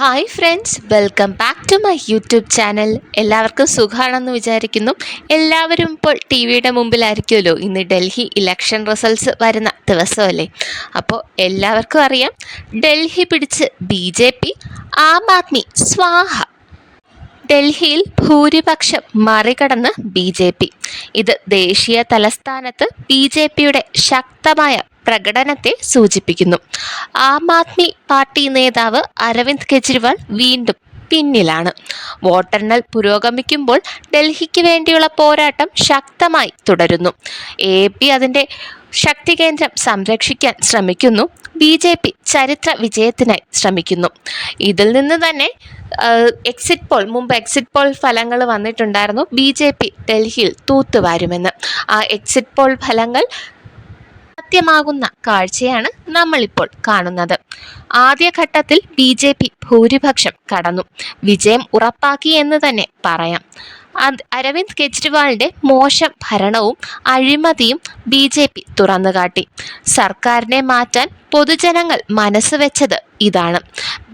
Hi friends welcome back to my YouTube channel എല്ലാവർക്കും സുഖമാണെന്ന് വിചാരിക്കുന്നു. എല്ലാവരും ഇപ്പോൾ ടി വിയുടെ മുമ്പിലായിരിക്കുമല്ലോ. ഇന്ന് ഡൽഹി ഇലക്ഷൻ റിസൾട്ട്സ് വരുന്ന ദിവസമല്ലേ. അപ്പോൾ എല്ലാവർക്കും അറിയാം ഡൽഹി പിടിച്ച് B J P Aam Aadmi സ്വാഹ. ഡൽഹിയിൽ ഭൂരിപക്ഷം മറികടന്ന് ബി ജെ പി. ഇത് ദേശീയ തലസ്ഥാനത്ത് ബി ജെ പിയുടെ ശക്തമായ പ്രകടനത്തെ സൂചിപ്പിക്കുന്നു. ആം ആദ്മി പാർട്ടി നേതാവ് അരവിന്ദ് കെജ്രിവാൾ വീണ്ടും പിന്നിലാണ്. വോട്ടെണ്ണൽ പുരോഗമിക്കുമ്പോൾ ഡൽഹിക്ക് വേണ്ടിയുള്ള പോരാട്ടം ശക്തമായി തുടരുന്നു. എ പി അതിന്റെ ശക്തി കേന്ദ്രം സംരക്ഷിക്കാൻ ശ്രമിക്കുന്നു. ബി ജെ പി ചരിത്ര വിജയത്തിനായി ശ്രമിക്കുന്നു. ഇതിൽ നിന്ന് തന്നെ എക്സിറ്റ് പോൾ മുമ്പ് എക്സിറ്റ് പോൾ ഫലങ്ങൾ വന്നിട്ടുണ്ടായിരുന്നു. ബി ജെ പി ഡൽഹിയിൽ തൂത്തുവാരുമെന്ന്. ആ എക്സിറ്റ് പോൾ ഫലങ്ങൾ സത്യമാകുന്ന കാഴ്ചയാണ് നമ്മളിപ്പോൾ കാണുന്നത്. ആദ്യഘട്ടത്തിൽ ബി ജെ പി ഭൂരിപക്ഷം കടന്നു. വിജയം ഉറപ്പാക്കി എന്ന് തന്നെ പറയാം. അരവിന്ദ് കെജ്രിവാളിന്റെ മോശം ഭരണവും അഴിമതിയും ബി ജെ പി തുറന്നുകാട്ടി. സർക്കാരിനെ മാറ്റാൻ പൊതുജനങ്ങൾ മനസ്സ് വെച്ചത് ഇതാണ്.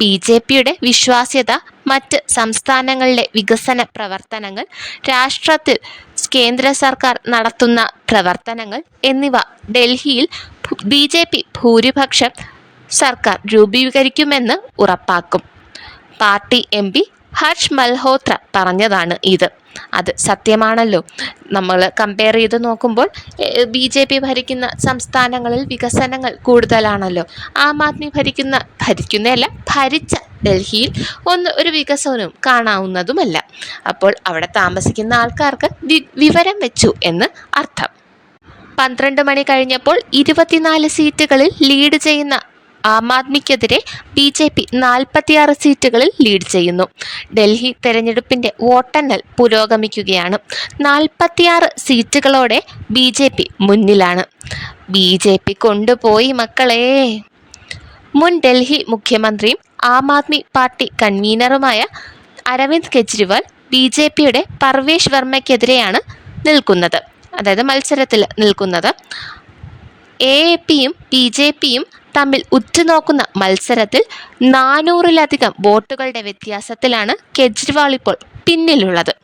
ബി ജെ പിയുടെ വിശ്വാസ്യത മറ്റ് സംസ്ഥാനങ്ങളിലെ വികസന പ്രവർത്തനങ്ങൾ രാഷ്ട്രത്തിൽ കേന്ദ്ര സർക്കാർ നടത്തുന്ന പ്രവർത്തനങ്ങൾ എന്നിവ ഡൽഹിയിൽ ബി ജെ പി ഭൂരിപക്ഷം സർക്കാർ രൂപീകരിക്കുമെന്ന് ഉറപ്പാക്കും. Party M P Harsh Malhotra പറഞ്ഞതാണ് ഇത്. അത് സത്യമാണല്ലോ. നമ്മൾ കമ്പയർ ചെയ്ത് നോക്കുമ്പോൾ ബി ജെ പി ഭരിക്കുന്ന സംസ്ഥാനങ്ങളിൽ വികസനങ്ങൾ കൂടുതലാണല്ലോ. ആം ആദ്മി ഭരിക്കുന്ന ഭരിക്കുന്നതല്ല ഭരിച്ച ഡൽഹിയിൽ ഒന്ന് ഒരു വികസനവും കാണാവുന്നതുമല്ല. അപ്പോൾ അവിടെ താമസിക്കുന്ന ആൾക്കാർക്ക് വിവരം വെച്ചു എന്ന് അർത്ഥം. പന്ത്രണ്ട് മണി കഴിഞ്ഞപ്പോൾ ഇരുപത്തിനാല് സീറ്റുകളിൽ ലീഡ് ചെയ്യുന്ന ആം ആദ്മിക്കെതിരെ ബി ജെ പി നാൽപ്പത്തിയാറ് സീറ്റുകളിൽ ലീഡ് ചെയ്യുന്നു. ഡൽഹി തെരഞ്ഞെടുപ്പിന്റെ വോട്ടെണ്ണൽ പുരോഗമിക്കുകയാണ്. നാൽപ്പത്തിയാറ് സീറ്റുകളോടെ ബി ജെ പി മുന്നിലാണ്. ബി ജെ പി കൊണ്ടുപോയി മക്കളെ. മുൻ ഡൽഹി മുഖ്യമന്ത്രിയും ആം ആദ്മി പാർട്ടി കൺവീനറുമായ അരവിന്ദ് കെജ്രിവാൾ ബി ജെ പിയുടെ പർവേഷ് വർമ്മയ്ക്കെതിരെയാണ് നിൽക്കുന്നത്. അതായത് മത്സരത്തിൽ നിൽക്കുന്നത്. എ എ പിയും ബി ജെ പിയും തമ്മിൽ ഉറ്റുനോക്കുന്ന മത്സരത്തിൽ നാനൂറിലധികം വോട്ടുകളുടെ വ്യത്യാസത്തിലാണ് കെജ്രിവാൾ ഇപ്പോൾ പിന്നിലുള്ളത്.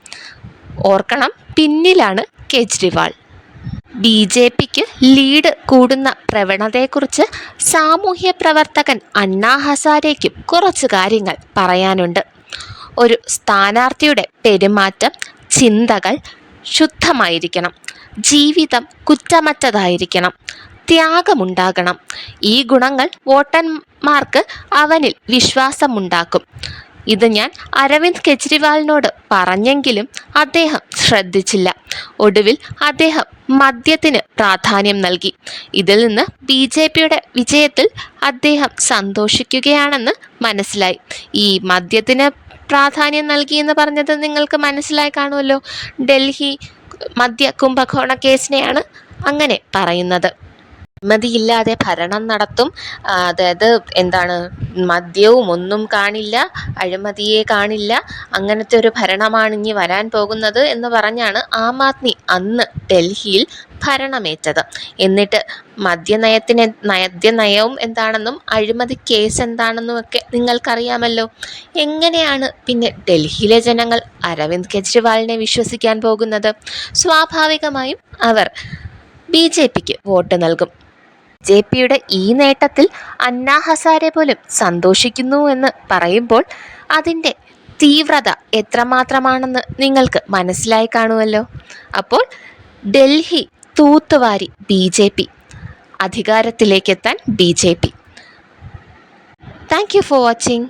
ഓർക്കണം പിന്നിലാണ് കെജ്രിവാൾ. ബി ജെ പിക്ക് ലീഡ് കൂടുന്ന പ്രവണതയെക്കുറിച്ച് സാമൂഹ്യ പ്രവർത്തകൻ അണ്ണാ ഹസാരേക്കും കുറച്ച് കാര്യങ്ങൾ പറയാനുണ്ട്. ഒരു സ്ഥാനാർത്ഥിയുടെ പെരുമാറ്റം ചിന്തകൾ ശുദ്ധമായിരിക്കണം. ജീവിതം കുറ്റമറ്റതായിരിക്കണം. ത്യാഗമുണ്ടാകണം. ഈ ഗുണങ്ങൾ വോട്ടന്മാർക്ക് അവനിൽ വിശ്വാസമുണ്ടാക്കും. ഇത് ഞാൻ അരവിന്ദ് കെജ്രിവാളിനോട് പറഞ്ഞെങ്കിലും അദ്ദേഹം ശ്രദ്ധിച്ചില്ല. ഒടുവിൽ അദ്ദേഹം മദ്യത്തിന് പ്രാധാന്യം നൽകി. ഇതിൽ നിന്ന് ബി ജെ പിയുടെ വിജയത്തിൽ അദ്ദേഹം സന്തോഷിക്കുകയാണെന്ന് മനസ്സിലായി. ഈ മദ്യത്തിന് പ്രാധാന്യം നൽകി എന്ന് പറഞ്ഞത് നിങ്ങൾക്ക് മനസ്സിലായി കാണുമല്ലോ. ഡൽഹി മദ്യ കുംഭകോണ കേസിനെയാണ് അങ്ങനെ പറയുന്നത്. അഴിമതിയില്ലാതെ ഭരണം നടത്തും. അതായത് എന്താണ് മദ്യവും ഒന്നും കാണില്ല അഴിമതിയെ കാണില്ല അങ്ങനത്തെ ഒരു ഭരണമാണ് ഇനി വരാൻ പോകുന്നത് എന്ന് പറഞ്ഞാണ് ആം ആദ്മി അന്ന് ഡൽഹിയിൽ ഭരണമേറ്റത്. എന്നിട്ട് മദ്യനയത്തിന് മദ്യനയവും എന്താണെന്നും അഴിമതി കേസ് എന്താണെന്നും ഒക്കെ നിങ്ങൾക്കറിയാമല്ലോ. എങ്ങനെയാണ് പിന്നെ ഡൽഹിയിലെ ജനങ്ങൾ അരവിന്ദ് കെജ്രിവാളിനെ വിശ്വസിക്കാൻ പോകുന്നത്? സ്വാഭാവികമായും അവർ ബി ജെ പിക്ക് വോട്ട് നൽകും. ജെ പിയുടെ ഈ നേട്ടത്തിൽ അന്നാ ഹസാരെ പോലും സന്തോഷിക്കുന്നു എന്ന് പറയുമ്പോൾ അതിന്റെ തീവ്രത എത്രമാത്രമാണെന്ന് നിങ്ങൾക്ക് മനസ്സിലായി കാണുമല്ലോ. അപ്പോൾ ഡൽഹി തൂത്തുവാരി B J P അധികാരത്തിലേക്കെത്താൻ B J P. Thank you for watching